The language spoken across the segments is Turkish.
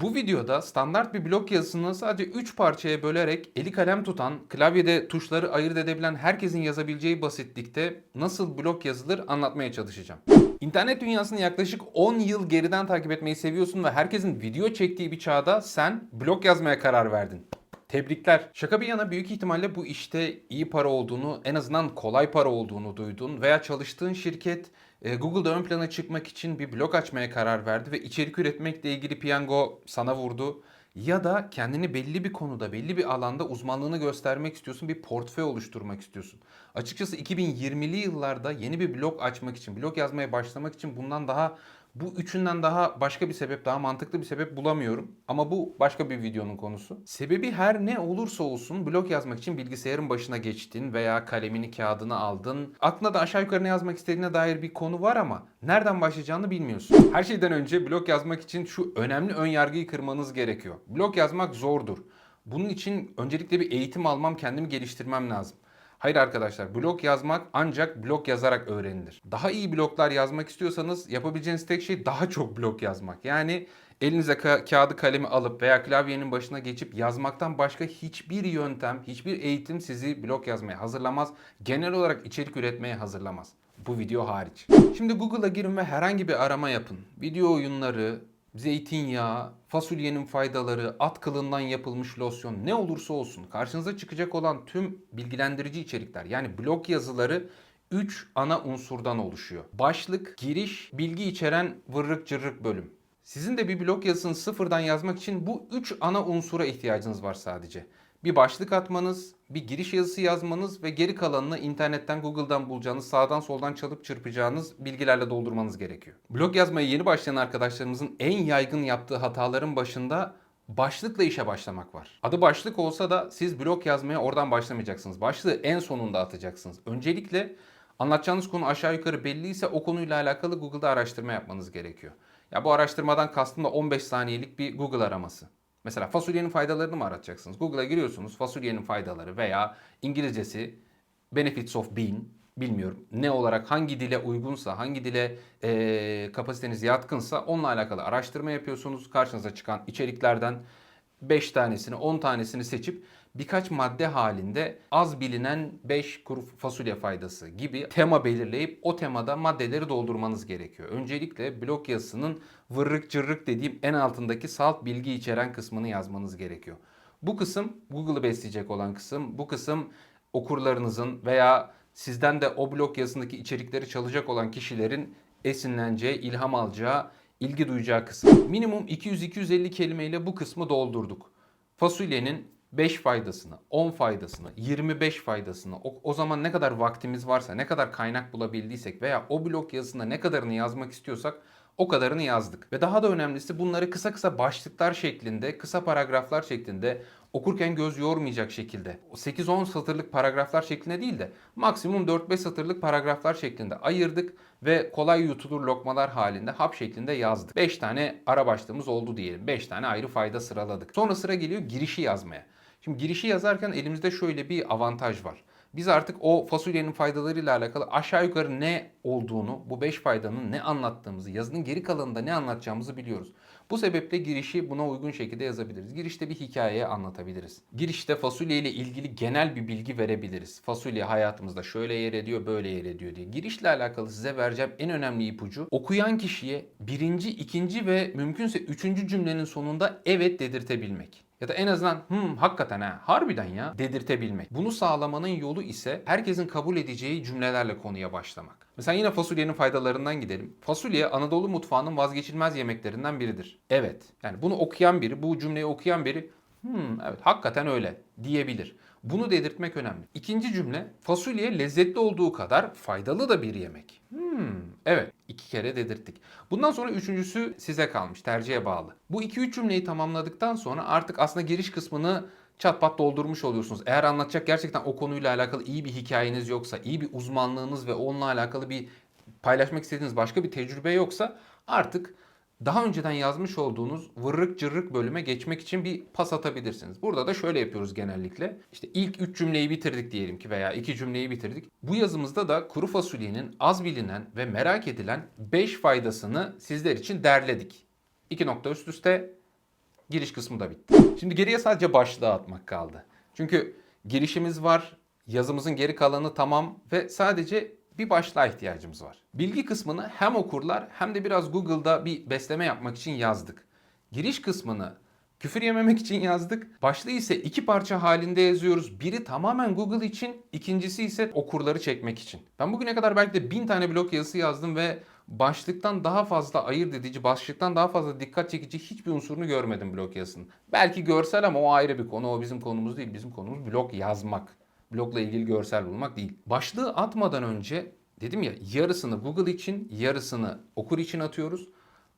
Bu videoda standart bir blog yazısını sadece 3 parçaya bölerek eli kalem tutan, klavyede tuşları ayırt edebilen herkesin yazabileceği basitlikte nasıl blog yazılır anlatmaya çalışacağım. İnternet dünyasını yaklaşık 10 yıl geriden takip etmeyi seviyorsun ve herkesin video çektiği bir çağda sen blog yazmaya karar verdin. Tebrikler. Şaka bir yana büyük ihtimalle bu işte iyi para olduğunu, en azından kolay para olduğunu duydun veya çalıştığın şirket Google'da ön plana çıkmak için bir blog açmaya karar verdi ve içerik üretmekle ilgili piyango sana vurdu. Ya da kendini belli bir konuda, belli bir alanda uzmanlığını göstermek istiyorsun, bir portföy oluşturmak istiyorsun. Açıkçası 2020'li yıllarda yeni bir blog açmak için, blog yazmaya başlamak için bundan daha bu üçünden daha başka bir sebep, daha mantıklı bir sebep bulamıyorum. Ama bu başka bir videonun konusu. Sebebi her ne olursa olsun blog yazmak için bilgisayarın başına geçtin veya kalemini, kağıdını aldın. Aklında da aşağı yukarı ne yazmak istediğine dair bir konu var ama nereden başlayacağını bilmiyorsun. Her şeyden önce blog yazmak için şu önemli ön yargıyı kırmanız gerekiyor. Blog yazmak zordur. Bunun için öncelikle bir eğitim almam, kendimi geliştirmem lazım. Hayır arkadaşlar, blog yazmak ancak blog yazarak öğrenilir. Daha iyi bloglar yazmak istiyorsanız yapabileceğiniz tek şey daha çok blog yazmak. Yani elinize ka- kağıdı kalemi alıp veya klavyenin başına geçip yazmaktan başka hiçbir yöntem, hiçbir eğitim sizi blog yazmaya hazırlamaz. Genel olarak içerik üretmeye hazırlamaz. Bu video hariç. Şimdi Google'a girin ve herhangi bir arama yapın. Video oyunları, zeytinyağı, fasulyenin faydaları, at kılından yapılmış losyon ne olursa olsun karşınıza çıkacak olan tüm bilgilendirici içerikler yani blog yazıları 3 ana unsurdan oluşuyor. Başlık, giriş, bilgi içeren vırrık cırrık bölüm. Sizin de bir blog yazısını sıfırdan yazmak için bu 3 ana unsura ihtiyacınız var sadece. Bir başlık atmanız, bir giriş yazısı yazmanız ve geri kalanını internetten, Google'dan bulacağınız, sağdan soldan çalıp çırpacağınız bilgilerle doldurmanız gerekiyor. Blog yazmaya yeni başlayan arkadaşlarımızın en yaygın yaptığı hataların başında başlıkla işe başlamak var. Adı başlık olsa da siz blog yazmaya oradan başlamayacaksınız. Başlığı en sonunda atacaksınız. Öncelikle anlatacağınız konu aşağı yukarı belliyse o konuyla alakalı Google'da araştırma yapmanız gerekiyor. Ya bu araştırmadan kastım da 15 saniyelik bir Google araması. Mesela fasulyenin faydalarını mı aratacaksınız? Google'a giriyorsunuz fasulyenin faydaları veya İngilizcesi benefits of bean bilmiyorum ne olarak hangi dile uygunsa hangi dile eee, kapasiteniz yatkınsa onunla alakalı araştırma yapıyorsunuz. Karşınıza çıkan içeriklerden 5 tanesini 10 tanesini seçip birkaç madde halinde az bilinen 5 kuru fasulye faydası gibi tema belirleyip o temada maddeleri doldurmanız gerekiyor. Öncelikle blog yazısının vırrık cırrık dediğim en altındaki salt bilgi içeren kısmını yazmanız gerekiyor. Bu kısım Google'ı besleyecek olan kısım. Bu kısım okurlarınızın veya sizden de o blog yazısındaki içerikleri çalacak olan kişilerin esinleneceği, ilham alacağı, ilgi duyacağı kısım. Minimum 200-250 kelimeyle bu kısmı doldurduk. Fasulyenin 5 faydasını, 10 faydasını, 25 faydasını, o, o zaman ne kadar vaktimiz varsa, ne kadar kaynak bulabildiysek veya o blog yazısında ne kadarını yazmak istiyorsak o kadarını yazdık. Ve daha da önemlisi bunları kısa kısa başlıklar şeklinde, kısa paragraflar şeklinde okurken göz yormayacak şekilde. o 8-10 satırlık paragraflar şeklinde değil de maksimum 4-5 satırlık paragraflar şeklinde ayırdık ve kolay yutulur lokmalar halinde hap şeklinde yazdık. 5 tane ara başlığımız oldu diyelim. 5 tane ayrı fayda sıraladık. Sonra sıra geliyor girişi yazmaya. Şimdi girişi yazarken elimizde şöyle bir avantaj var. Biz artık o fasulyenin faydalarıyla alakalı aşağı yukarı ne olduğunu, bu 5 faydanın ne anlattığımızı, yazının geri kalanında ne anlatacağımızı biliyoruz. Bu sebeple girişi buna uygun şekilde yazabiliriz. Girişte bir hikayeye anlatabiliriz. Girişte fasulye ile ilgili genel bir bilgi verebiliriz. Fasulye hayatımızda şöyle yer ediyor, böyle yer ediyor diye. Girişle alakalı size vereceğim en önemli ipucu okuyan kişiye birinci, ikinci ve mümkünse üçüncü cümlenin sonunda evet dedirtebilmek. Ya da en azından hmm hakikaten ha harbiden ya dedirtebilmek. Bunu sağlamanın yolu ise herkesin kabul edeceği cümlelerle konuya başlamak. Mesela yine fasulyenin faydalarından gidelim. Fasulye Anadolu mutfağının vazgeçilmez yemeklerinden biridir. Evet. Yani bunu okuyan biri, bu cümleyi okuyan biri hmm evet hakikaten öyle diyebilir. Bunu dedirtmek önemli. İkinci cümle fasulye lezzetli olduğu kadar faydalı da bir yemek. Hmm, evet iki kere dedirttik. Bundan sonra üçüncüsü size kalmış tercihe bağlı. Bu iki üç cümleyi tamamladıktan sonra artık aslında giriş kısmını çat pat doldurmuş oluyorsunuz. Eğer anlatacak gerçekten o konuyla alakalı iyi bir hikayeniz yoksa, iyi bir uzmanlığınız ve onunla alakalı bir paylaşmak istediğiniz başka bir tecrübe yoksa artık daha önceden yazmış olduğunuz vırrık cırrık bölüme geçmek için bir pas atabilirsiniz. Burada da şöyle yapıyoruz genellikle. İşte ilk 3 cümleyi bitirdik diyelim ki veya 2 cümleyi bitirdik. Bu yazımızda da kuru fasulyenin az bilinen ve merak edilen 5 faydasını sizler için derledik. İki nokta üst üste Giriş kısmı da bitti. Şimdi geriye sadece başlığı atmak kaldı. Çünkü girişimiz var, yazımızın geri kalanı tamam ve sadece bir başlığa ihtiyacımız var. Bilgi kısmını hem okurlar hem de biraz Google'da bir besleme yapmak için yazdık. Giriş kısmını küfür yememek için yazdık. Başlığı ise iki parça halinde yazıyoruz. Biri tamamen Google için, ikincisi ise okurları çekmek için. Ben bugüne kadar belki de bin tane blog yazısı yazdım ve başlıktan daha fazla ayırt edici, başlıktan daha fazla dikkat çekici hiçbir unsurunu görmedim blog yazısının. Belki görsel ama o ayrı bir konu. O bizim konumuz değil. Bizim konumuz blog yazmak. Blogla ilgili görsel bulmak değil. Başlığı atmadan önce dedim ya yarısını Google için, yarısını okur için atıyoruz.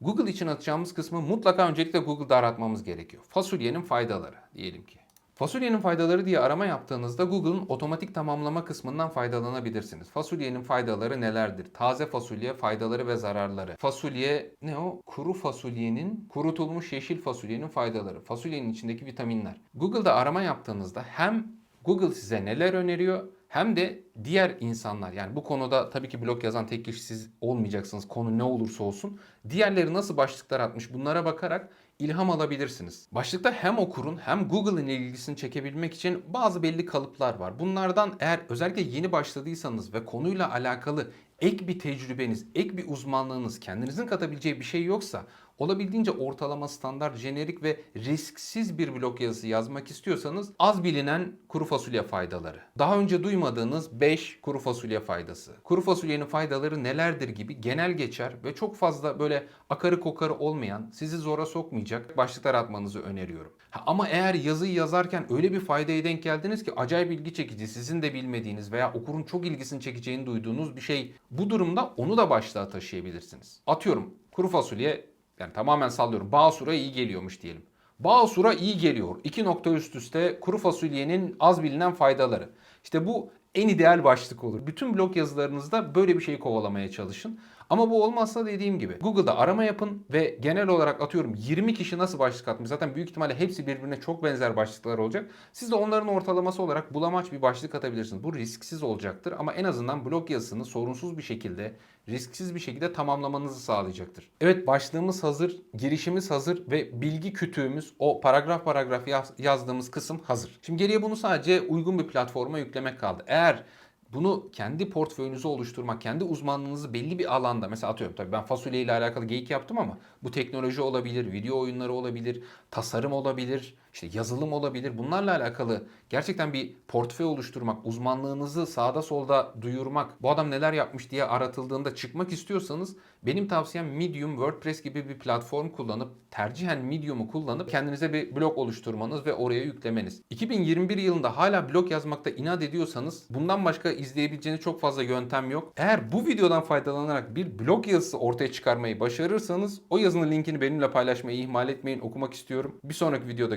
Google için atacağımız kısmı mutlaka öncelikle Google'da aratmamız gerekiyor. Fasulyenin faydaları diyelim ki. Fasulyenin faydaları diye arama yaptığınızda Google'ın otomatik tamamlama kısmından faydalanabilirsiniz. Fasulyenin faydaları nelerdir? Taze fasulye faydaları ve zararları. Fasulye ne o? Kuru fasulyenin, kurutulmuş yeşil fasulyenin faydaları. Fasulyenin içindeki vitaminler. Google'da arama yaptığınızda hem Google size neler öneriyor hem de diğer insanlar yani bu konuda tabii ki blog yazan tek kişi siz olmayacaksınız konu ne olursa olsun. Diğerleri nasıl başlıklar atmış bunlara bakarak ilham alabilirsiniz. Başlıkta hem okurun hem Google'ın ilgisini çekebilmek için bazı belli kalıplar var. Bunlardan eğer özellikle yeni başladıysanız ve konuyla alakalı ek bir tecrübeniz, ek bir uzmanlığınız, kendinizin katabileceği bir şey yoksa olabildiğince ortalama, standart, jenerik ve risksiz bir blog yazısı yazmak istiyorsanız az bilinen kuru fasulye faydaları. Daha önce duymadığınız 5 kuru fasulye faydası. Kuru fasulyenin faydaları nelerdir gibi genel geçer ve çok fazla böyle akarı kokarı olmayan, sizi zora sokmayacak başlıklar atmanızı öneriyorum. Ha, ama eğer yazıyı yazarken öyle bir faydaya denk geldiniz ki acayip ilgi çekici, sizin de bilmediğiniz veya okurun çok ilgisini çekeceğini duyduğunuz bir şey bu durumda onu da başlığa taşıyabilirsiniz. Atıyorum kuru fasulye yani tamamen sallıyorum. Basura iyi geliyormuş diyelim. Basura iyi geliyor. İki nokta üst üste kuru fasulyenin az bilinen faydaları. İşte bu en ideal başlık olur. Bütün blog yazılarınızda böyle bir şey kovalamaya çalışın. Ama bu olmazsa dediğim gibi Google'da arama yapın ve genel olarak atıyorum 20 kişi nasıl başlık atmış. Zaten büyük ihtimalle hepsi birbirine çok benzer başlıklar olacak. Siz de onların ortalaması olarak bulamaç bir başlık atabilirsiniz. Bu risksiz olacaktır ama en azından blog yazısını sorunsuz bir şekilde, risksiz bir şekilde tamamlamanızı sağlayacaktır. Evet başlığımız hazır, girişimiz hazır ve bilgi kütüğümüz o paragraf paragraf yaz- yazdığımız kısım hazır. Şimdi geriye bunu sadece uygun bir platforma yüklemek kaldı. Eğer bunu kendi portföyünüzü oluşturmak, kendi uzmanlığınızı belli bir alanda mesela atıyorum tabii ben fasulye ile alakalı geyik yaptım ama bu teknoloji olabilir, video oyunları olabilir, tasarım olabilir, işte yazılım olabilir. Bunlarla alakalı gerçekten bir portföy oluşturmak, uzmanlığınızı sağda solda duyurmak, bu adam neler yapmış diye aratıldığında çıkmak istiyorsanız benim tavsiyem Medium, WordPress gibi bir platform kullanıp tercihen Medium'u kullanıp kendinize bir blog oluşturmanız ve oraya yüklemeniz. 2021 yılında hala blog yazmakta inat ediyorsanız bundan başka izleyebileceğiniz çok fazla yöntem yok. Eğer bu videodan faydalanarak bir blog yazısı ortaya çıkarmayı başarırsanız o yazının linkini benimle paylaşmayı ihmal etmeyin. Okumak istiyorum. Bir sonraki videoda